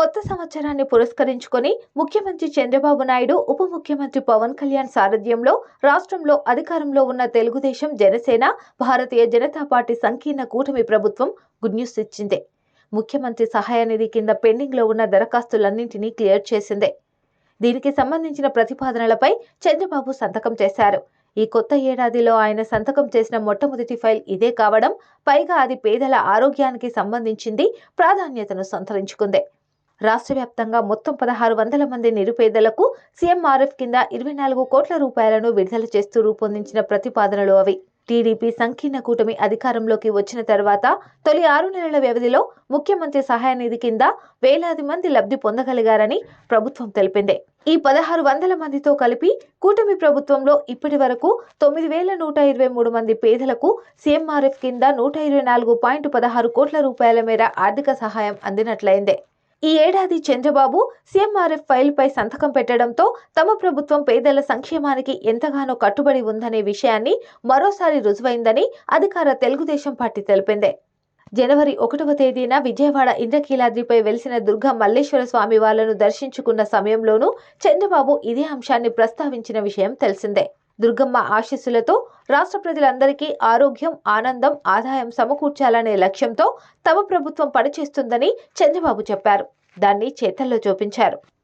కొత్త సంవత్సరాన్ని పురస్కరించుకొని ముఖ్యమంత్రి చంద్రబాబు నాయుడు ఉప ముఖ్యమంత్రి పవన్ కళ్యాణ్ సారథ్యంలో రాష్ట్రంలో అధికారంలో ఉన్న తెలుగుదేశం జనసేన భారతీయ జనతా పార్టీ సంకీర్ణ కూటమి ప్రభుత్వం గుడ్ న్యూస్ ఇచ్చింది. ముఖ్యమంత్రి సహాయ నిధి కింద పెండింగ్లో ఉన్న దరఖాస్తులన్నింటినీ క్లియర్ చేసిందే. దీనికి సంబంధించిన ప్రతిపాదనలపై చంద్రబాబు సంతకం చేశారు. ఈ కొత్త ఏడాదిలో ఆయన సంతకం చేసిన మొట్టమొదటి ఫైల్ ఇదే కావడం పైగా అది పేదల ఆరోగ్యానికి సంబంధించింది ప్రాధాన్యతను సంతరించుకుంది. రాష్ట్ర వ్యాప్తంగా మొత్తం పదహారు వందల మంది నిరుపేదలకు సీఎంఆర్ఎఫ్ కింద ఇరవై నాలుగు కోట్ల రూపాయలను విడుదల చేస్తూ రూపొందించిన ప్రతిపాదనలు అవి. టీడీపీ సంకీర్ణ కూటమి అధికారంలోకి వచ్చిన తర్వాత తొలి ఆరు నెలల వ్యవధిలో ముఖ్యమంత్రి సహాయ నిధి కింద వేలాది మంది లబ్ధి పొందగలిగారని ప్రభుత్వం తెలిపింది. ఈ పదహారు వందల మందితో కలిపి కూటమి ప్రభుత్వంలో ఇప్పటి వరకు తొమ్మిది వేల నూట ఇరవై మూడు మంది పేదలకు సీఎంఆర్ఎఫ్ కింద నూట ఇరవై నాలుగు పాయింట్ పదహారు కోట్ల రూపాయల మేర ఆర్థిక సహాయం అందినట్లయింది. ఈ ఏడాది చంద్రబాబు సీఎంఆర్ఎఫ్ ఫైల్పై సంతకం పెట్టడంతో తమ ప్రభుత్వం పేదల సంక్షేమానికి ఎంతగానో కట్టుబడి ఉందనే విషయాన్ని మరోసారి రుజువైందని అధికార తెలుగుదేశం పార్టీ తెలిపింది. జనవరి ఒకటవ తేదీన విజయవాడ ఇంద్రకీలాద్రిపై వెలిసిన దుర్గా మల్లేశ్వర స్వామి వాళ్ళను దర్శించుకున్న సమయంలోనూ చంద్రబాబు ఇదే అంశాన్ని ప్రస్తావించిన విషయం తెలిసిందే. దుర్గమ్మ ఆశీస్సులతో రాష్ట్ర ప్రజలందరికీ ఆరోగ్యం ఆనందం ఆదాయం సమకూర్చాలనే లక్ష్యంతో తమ ప్రభుత్వం పనిచేస్తుందని చంద్రబాబు చెప్పారు. దాన్ని చేతల్లో చూపించారు.